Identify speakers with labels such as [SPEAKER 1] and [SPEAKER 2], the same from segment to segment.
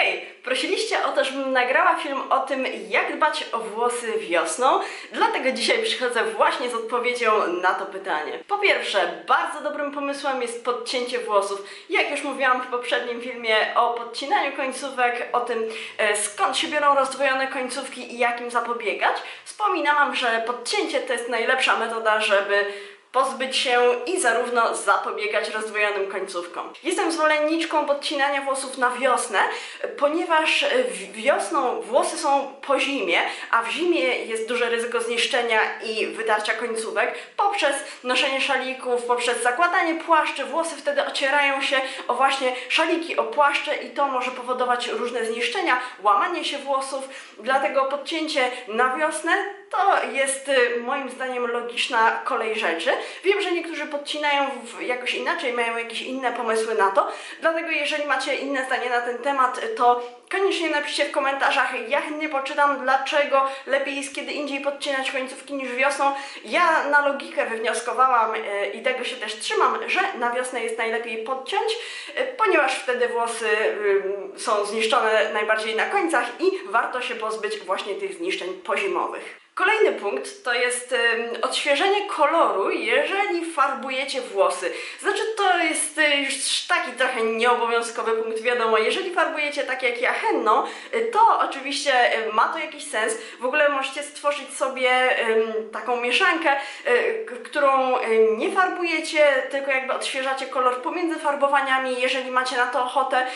[SPEAKER 1] Hej, prosiliście o to, żebym nagrała film o tym, jak dbać o włosy wiosną, dlatego dzisiaj przychodzę właśnie z odpowiedzią na to pytanie. Po pierwsze, bardzo dobrym pomysłem jest podcięcie włosów. Jak już mówiłam w poprzednim filmie o podcinaniu końcówek, o tym e, skąd się biorą rozdwojone końcówki i jak im zapobiegać, wspominałam, że podcięcie to jest najlepsza metoda, żeby pozbyć się i zarówno zapobiegać rozdwojonym końcówkom. Jestem zwolenniczką podcinania włosów na wiosnę, ponieważ wiosną włosy są po zimie, a w zimie jest duże ryzyko zniszczenia i wytarcia końcówek poprzez noszenie szalików, poprzez zakładanie płaszczy. Włosy wtedy ocierają się o właśnie szaliki, o płaszcze i to może powodować różne zniszczenia, łamanie się włosów. Dlatego podcięcie na wiosnę to jest y, moim zdaniem logiczna kolej rzeczy. Wiem, że niektórzy podcinają jakoś inaczej, mają jakieś inne pomysły na to, dlatego jeżeli macie inne zdanie na ten temat, to koniecznie napiszcie w komentarzach. Ja chętnie poczytam, dlaczego lepiej jest kiedy indziej podcinać końcówki niż wiosną. Ja na logikę wywnioskowałam y, i tego się też trzymam, że na wiosnę jest najlepiej podciąć, y, ponieważ wtedy włosy y, są zniszczone najbardziej na końcach i warto się pozbyć właśnie tych zniszczeń pozimowych. Kolejny punkt to jest odświeżenie koloru, jeżeli farbujecie włosy. Znaczy to jest y, już taki trochę nieobowiązkowy punkt, wiadomo, jeżeli farbujecie tak jak ja henną, y, to oczywiście y, ma to jakiś sens. W ogóle możecie stworzyć sobie taką mieszankę, którą nie farbujecie, tylko jakby odświeżacie kolor pomiędzy farbowaniami, jeżeli macie na to ochotę.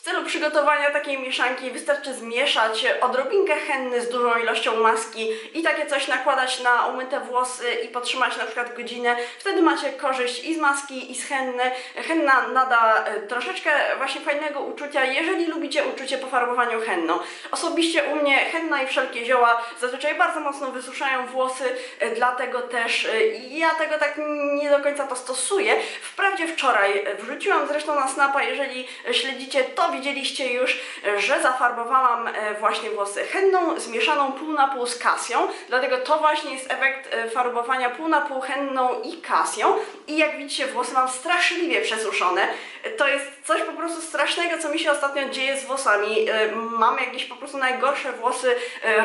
[SPEAKER 1] W celu przygotowania takiej mieszanki wystarczy zmieszać odrobinkę henny z dużą ilością maski i takie coś nakładać na umyte włosy i podtrzymać na przykład godzinę. Wtedy macie korzyść i z maski, i z henny. Henna nada e, troszeczkę właśnie fajnego uczucia, jeżeli lubicie uczucie po farbowaniu henną. Osobiście u mnie henna i wszelkie zioła zazwyczaj bardzo mocno wysuszają włosy, e, dlatego też e, ja tego tak nie do końca to stosuję. Wprawdzie wczoraj wrzuciłam zresztą na snapa, jeżeli śledzicie, to widzieliście już, że zafarbowałam e, właśnie włosy henną zmieszaną pół na pół z kasją, dlatego to właśnie jest efekt e, farbowania pół na pół henną i kasją i jak widzicie włosy mam straszliwie przesuszone. To jest coś po prostu strasznego, co mi się ostatnio dzieje z włosami. E, Mam jakieś po prostu najgorsze włosy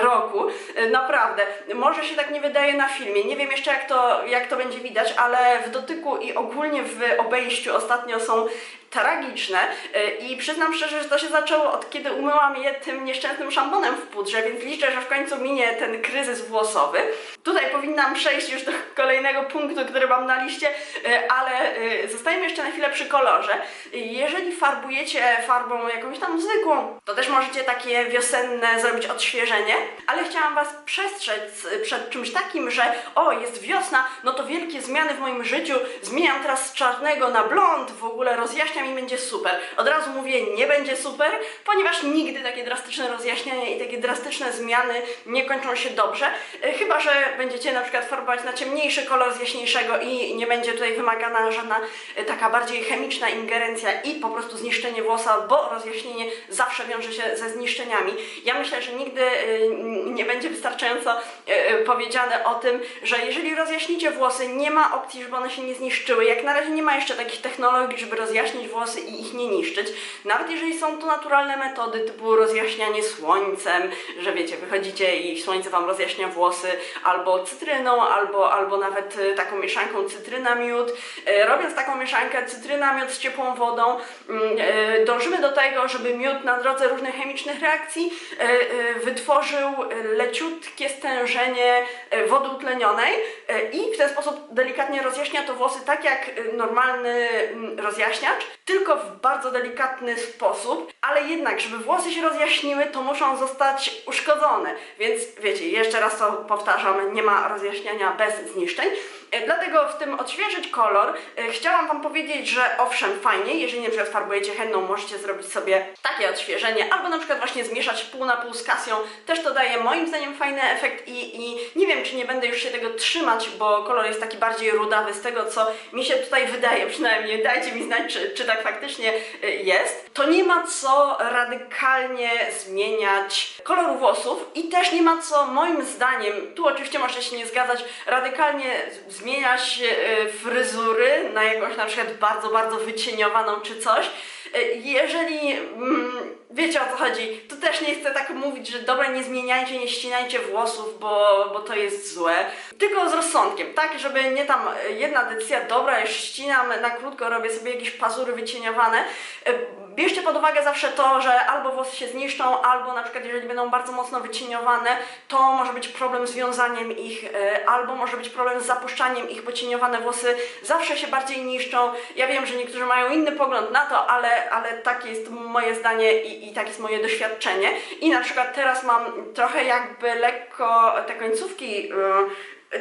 [SPEAKER 1] roku. Naprawdę. Może się tak nie wydaje na filmie. Nie wiem jeszcze jak to, jak to będzie widać, ale w dotyku i ogólnie w obejściu ostatnio są tragiczne E, i przyznam szczerze, że to się zaczęło od kiedy umyłam je tym nieszczęsnym szamponem w pudrze, więc liczę, że w końcu minie ten kryzys włosowy. Tutaj powinnam przejść już do kolejnego punktu, który mam na liście, e, ale e, zostajemy jeszcze na chwilę przy kolorze. Jeżeli farbujecie farbą jakąś tam zwykłą, to też możecie takie wiosenne zrobić odświeżenie, ale chciałam Was przestrzec przed czymś takim, że o, jest wiosna, no to wielkie zmiany w moim życiu, zmieniam teraz z czarnego na blond, w ogóle rozjaśniam i będzie super. Od razu mówię, nie będzie super, ponieważ nigdy takie drastyczne rozjaśniania i takie drastyczne zmiany nie kończą się dobrze, E, chyba że będziecie na przykład farbować na ciemniejszy kolor z jaśniejszego i nie będzie tutaj wymagana żadna e, taka bardziej chemiczna ingerencja i po prostu zniszczenie włosa, bo rozjaśnienie zawsze wiąże się ze zniszczeniami. Ja myślę, że nigdy e, nie będzie wystarczająco e, powiedziane o tym, że jeżeli rozjaśnicie włosy, nie ma opcji, żeby one się nie zniszczyły. Jak na razie nie ma jeszcze takich technologii, żeby rozjaśnić włosy i ich nie niszczyć. Nawet jeżeli są to naturalne metody typu rozjaśnianie słońcem, że wiecie, wychodzicie i słońce wam rozjaśnia włosy, albo cytryną, albo, albo nawet e, taką mieszanką cytryna-miód. E, Robiąc taką mieszankę cytryna-miód z ciepłą wodą, mm, e, dążymy do tego, żeby miód na drodze różnych chemicznych reakcji wytworzył leciutkie stężenie wody utlenionej i w ten sposób delikatnie rozjaśnia to włosy tak jak normalny mm, rozjaśniacz, tylko w bardzo delikatny sposób, ale jednak, żeby włosy się rozjaśniły, to muszą zostać uszkodzone. Więc wiecie, jeszcze raz to powtarzam, nie ma rozjaśniania bez zniszczeń. E, Dlatego w tym odświeżyć kolor e, chciałam Wam powiedzieć, że owszem, fajnie, jeżeli na przykład farbujecie henną, możecie zrobić sobie takie odświeżenie, albo na przykład właśnie zmieszać pół na pół z kasją, też to daje moim zdaniem fajny efekt i, i nie wiem, czy nie będę już się tego trzymać, bo kolor jest taki bardziej rudawy z tego, co mi się tutaj wydaje, przynajmniej dajcie mi znać, czy, czy tak faktycznie y, jest. To nie ma co radykalnie zmieniać koloru włosów i też nie ma co moim zdaniem, tu oczywiście możecie się nie zgadzać, radykalnie z- zmieniać y, fryzury na jakąś na przykład bardzo, bardzo wycieniowaną czy coś. Y, Jeżeli mm, wiecie o co chodzi. Tu też nie chcę tak mówić, że dobra, nie zmieniajcie, nie ścinajcie włosów, bo, bo to jest złe. Tylko z rozsądkiem, tak? Żeby nie tam e, jedna decyzja, dobra, już ścinam na krótko, robię sobie jakieś pazury wycieniowane. E, Bierzcie pod uwagę zawsze to, że albo włosy się zniszczą, albo na przykład jeżeli będą bardzo mocno wycieniowane, to może być problem z wiązaniem ich, e, albo może być problem z zapuszczaniem ich, bo cieniowane włosy zawsze się bardziej niszczą. Ja wiem, że niektórzy mają inny pogląd na to, ale, ale takie jest moje zdanie i, i tak jest moje doświadczenie. I na przykład teraz mam trochę jakby lekko te końcówki.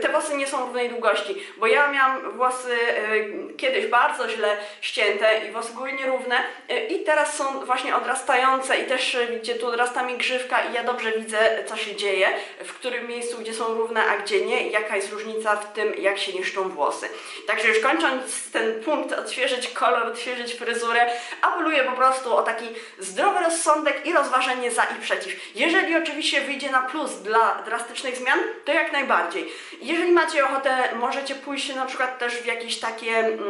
[SPEAKER 1] Te włosy nie są równej długości, bo ja miałam włosy y, kiedyś bardzo źle ścięte i włosy były nierówne y, i teraz są właśnie odrastające i też y, widzicie tu odrasta mi grzywka i ja dobrze widzę co się dzieje, w którym miejscu gdzie są równe, a gdzie nie jaka jest różnica w tym jak się niszczą włosy. Także już kończąc ten punkt, odświeżyć kolor, odświeżyć fryzurę, apeluję po prostu o taki zdrowy rozsądek i rozważenie za i przeciw. Jeżeli oczywiście wyjdzie na plus dla drastycznych zmian, to jak najbardziej. Jeżeli macie ochotę, możecie pójść na przykład też w jakieś takie mm,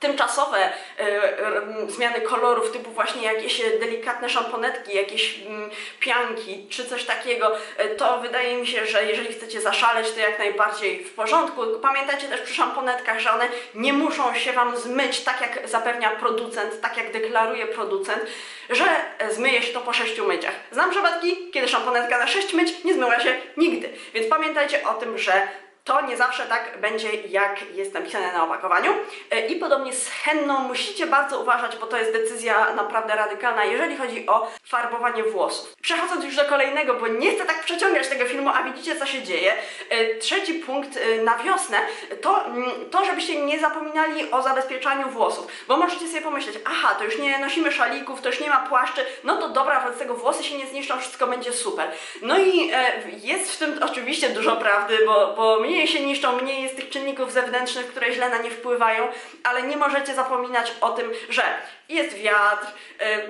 [SPEAKER 1] tymczasowe e, e, zmiany kolorów, typu właśnie jakieś delikatne szamponetki, jakieś mm, pianki czy coś takiego. E, to wydaje mi się, że jeżeli chcecie zaszaleć, to jak najbardziej w porządku. Pamiętajcie też przy szamponetkach, że one nie muszą się Wam zmyć tak jak zapewnia producent, tak jak deklaruje producent, że zmyje się to po 6 myciach. Znam przypadki, kiedy szamponetka na 6 myć nie zmyła się nigdy. Więc pamiętajcie o tym, że to nie zawsze tak będzie, jak jest napisane na opakowaniu. E, I podobnie z henną musicie bardzo uważać, bo to jest decyzja naprawdę radykalna, jeżeli chodzi o farbowanie włosów. Przechodząc już do kolejnego, bo nie chcę tak przeciągać tego filmu, a widzicie co się dzieje. E, Trzeci punkt e, na wiosnę to mm, to, żebyście nie zapominali o zabezpieczaniu włosów, bo możecie sobie pomyśleć, aha, to już nie nosimy szalików, to już nie ma płaszczy, no to dobra, wobec tego włosy się nie zniszczą, wszystko będzie super. No i e, jest w tym oczywiście dużo prawdy, bo, bo mniej się niszczą, mniej jest tych czynników zewnętrznych, które źle na nie wpływają, ale nie możecie zapominać o tym, że jest wiatr,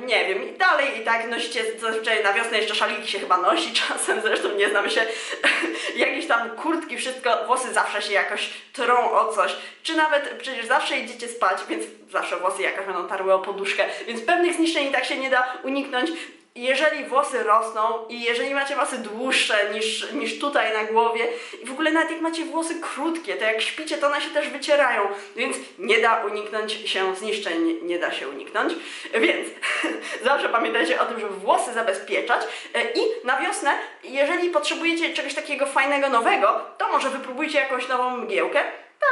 [SPEAKER 1] nie wiem, i dalej i tak nosicie zazwyczaj na wiosnę jeszcze szaliki się chyba nosi czasem, zresztą nie znam się, jakieś tam kurtki, wszystko, włosy zawsze się jakoś trą o coś, czy nawet przecież zawsze idziecie spać, więc zawsze włosy jakoś będą tarły o poduszkę, więc pewnych zniszczeń i tak się nie da uniknąć. Jeżeli włosy rosną i jeżeli macie włosy dłuższe niż, niż tutaj na głowie i w ogóle nawet jak macie włosy krótkie, to jak śpicie, to one się też wycierają, więc nie da uniknąć się zniszczeń, nie, da się uniknąć. Więc zawsze pamiętajcie o tym, żeby włosy zabezpieczać E, i na wiosnę, jeżeli potrzebujecie czegoś takiego fajnego, nowego, to może wypróbujcie jakąś nową mgiełkę.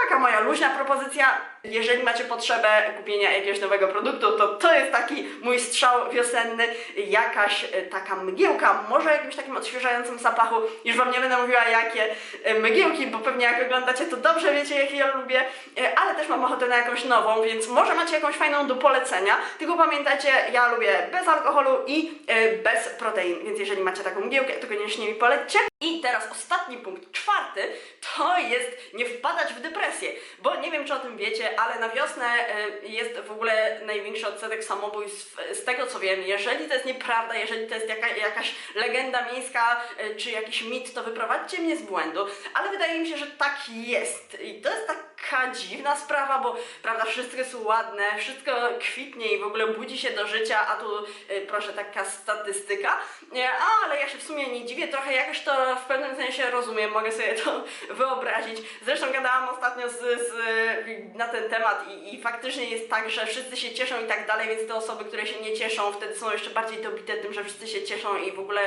[SPEAKER 1] Taka moja luźna propozycja. Jeżeli macie potrzebę kupienia jakiegoś nowego produktu, to to jest taki mój strzał wiosenny. Jakaś e, taka mgiełka, może jakimś takim odświeżającym zapachu. Już Wam nie będę mówiła jakie e, mgiełki, bo pewnie jak oglądacie to dobrze wiecie jakie ja lubię, e, ale też mam ochotę na jakąś nową, więc może macie jakąś fajną do polecenia. Tylko pamiętajcie, ja lubię bez alkoholu i bez protein, więc jeżeli macie taką mgiełkę, to koniecznie mi polećcie. I teraz ostatni punkt, czwarty, to jest nie wpadać w depresję, bo nie wiem czy o tym wiecie, ale na wiosnę e, jest w ogóle największy odsetek samobójstw e, z tego co wiem. Jeżeli to jest nieprawda, jeżeli to jest jaka, jakaś legenda miejska e, czy jakiś mit, to wyprowadźcie mnie z błędu, ale wydaje mi się, że tak jest. I to jest taka dziwna sprawa, bo prawda, wszystko jest ładne, wszystko kwitnie i w ogóle budzi się do życia, a tu e, proszę taka statystyka. Ale ja się w sumie nie dziwię, trochę jakoś to w pewnym sensie rozumiem, mogę sobie to wyobrazić. Zresztą gadałam ostatnio z, z, na ten temat i, i faktycznie jest tak, że wszyscy się cieszą i tak dalej, więc te osoby, które się nie cieszą, wtedy są jeszcze bardziej dobite tym, że wszyscy się cieszą i w ogóle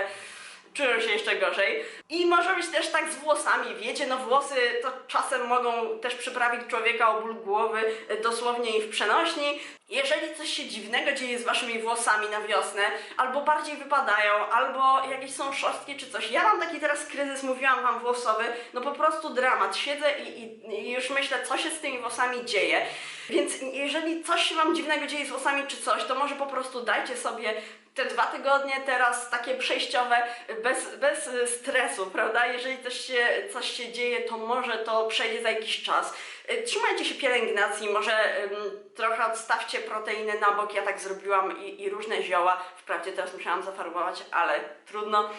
[SPEAKER 1] czują się jeszcze gorzej. I może być też tak z włosami, wiecie, no włosy to czasem mogą też przyprawić człowieka o ból głowy, e, dosłownie i w przenośni. Jeżeli coś się dziwnego dzieje z waszymi włosami na wiosnę, albo bardziej wypadają, albo jakieś są szorstkie czy coś. Ja mam taki teraz kryzys, mówiłam wam włosowy, no po prostu dramat. Siedzę i, i, i już myślę, co się z tymi włosami dzieje. Więc jeżeli coś się wam dziwnego dzieje z włosami czy coś, to może po prostu dajcie sobie te dwa tygodnie teraz takie przejściowe, bez, bez stresu, prawda? Jeżeli coś się, coś się dzieje, to może to przejdzie za jakiś czas. Y, Trzymajcie się pielęgnacji, może ym, trochę odstawcie proteiny na bok, ja tak zrobiłam i, i różne zioła. Wprawdzie teraz musiałam zafarbować, ale trudno.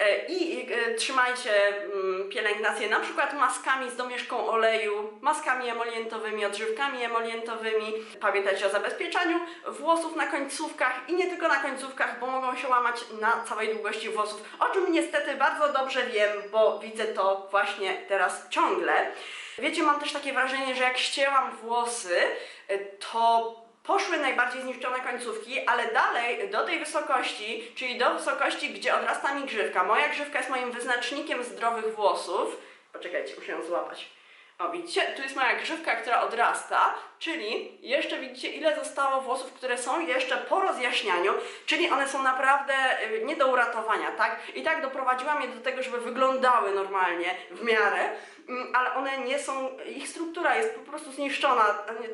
[SPEAKER 1] Y, I y, trzymajcie mm, pielęgnację na przykład maskami z domieszką oleju, maskami emolientowymi, odżywkami emolientowymi. Pamiętajcie o zabezpieczaniu włosów na końcówkach i nie tylko na końcówkach, bo mogą się łamać na całej długości włosów, o czym niestety bardzo dobrze wiem, bo widzę to właśnie teraz ciągle. Wiecie, mam też takie wrażenie, że jak ścięłam włosy, y, to poszły najbardziej zniszczone końcówki, ale dalej do tej wysokości, czyli do wysokości, gdzie odrasta mi grzywka. Moja grzywka jest moim wyznacznikiem zdrowych włosów. Poczekajcie, muszę ją złapać. O, widzicie? Tu jest moja grzywka, która odrasta, czyli jeszcze widzicie, ile zostało włosów, które są jeszcze po rozjaśnianiu, czyli one są naprawdę y, nie do uratowania, tak? I tak doprowadziłam je do tego, żeby wyglądały normalnie, w miarę, mm, ale one nie są, ich struktura jest po prostu zniszczona,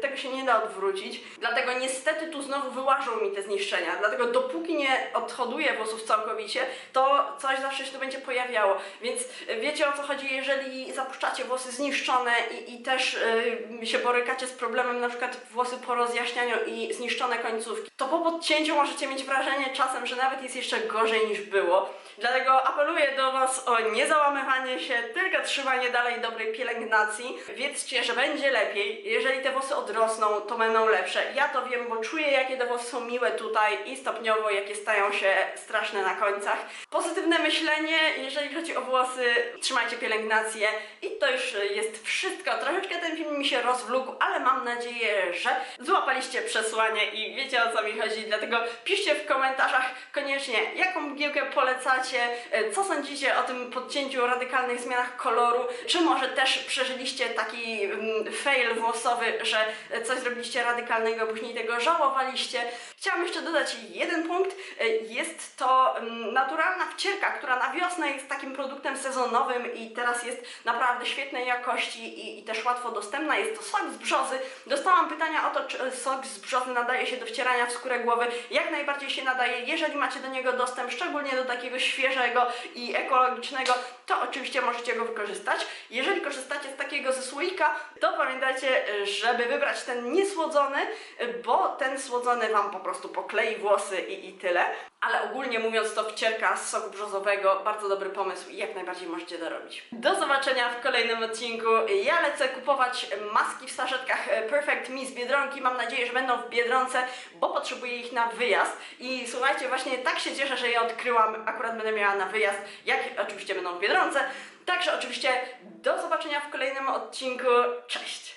[SPEAKER 1] tego się nie da odwrócić, dlatego niestety tu znowu wyłażą mi te zniszczenia, dlatego dopóki nie odhoduję włosów całkowicie, to coś zawsze się tu będzie pojawiało, więc y, wiecie o co chodzi, jeżeli zapuszczacie włosy zniszczone i, i też y, się borykacie z problemem na przykład włosy po rozjaśnianiu i zniszczone końcówki, to po podcięciu możecie mieć wrażenie czasem, że nawet jest jeszcze gorzej niż było. Dlatego apeluję do Was o niezałamywanie się, tylko trzymanie dalej dobrej pielęgnacji. Wiedzcie, że będzie lepiej. Jeżeli te włosy odrosną, to będą lepsze. Ja to wiem, bo czuję, jakie te włosy są miłe tutaj i stopniowo, jakie stają się straszne na końcach. Pozytywne myślenie, jeżeli chodzi o włosy, trzymajcie pielęgnację i to już jest wszystko. Troszeczkę ten film mi się rozwlógł, ale mam nadzieję, że złapaliście przesłanie i wiecie o co mi chodzi. Dlatego piszcie w komentarzach koniecznie, jaką mgiełkę polecacie, e, co sądzicie o tym podcięciu, radykalnych zmianach koloru, czy może też przeżyliście taki mm, fail włosowy, że coś zrobiliście radykalnego, później tego żałowaliście. Chciałam jeszcze dodać jeden punkt. E, Jest to mm, naturalna wcierka, która na wiosnę jest takim produktem sezonowym i teraz jest naprawdę świetnej jakości i, i też łatwo dostępna. Jest to sok z brzozy. Dostałam pytania o to, czy sok z brzozy nadaje się do wcierania w skórę głowy. Jak najbardziej się nadaje, jeżeli macie do niego dostęp, szczególnie do takiego świeżego i ekologicznego, to oczywiście możecie go wykorzystać. Jeżeli korzystacie z takiego ze słoika, to pamiętajcie, e, żeby wybrać ten niesłodzony, e, bo ten słodzony Wam po prostu poklei włosy i, i tyle. Ale ogólnie mówiąc, to wcierka z soku brzozowego, bardzo dobry pomysł i jak najbardziej możecie to robić. Do zobaczenia w kolejnym odcinku. Ja lecę kupować maski w saszetkach Perfect Me z Biedronki. Mam nadzieję, że będą w Biedronce, bo potrzebuję ich na wyjazd. I słuchajcie, właśnie tak się cieszę, że je odkryłam. Akurat będę miała na wyjazd, jak oczywiście będą w Biedronce. Także oczywiście do zobaczenia w kolejnym odcinku. Cześć!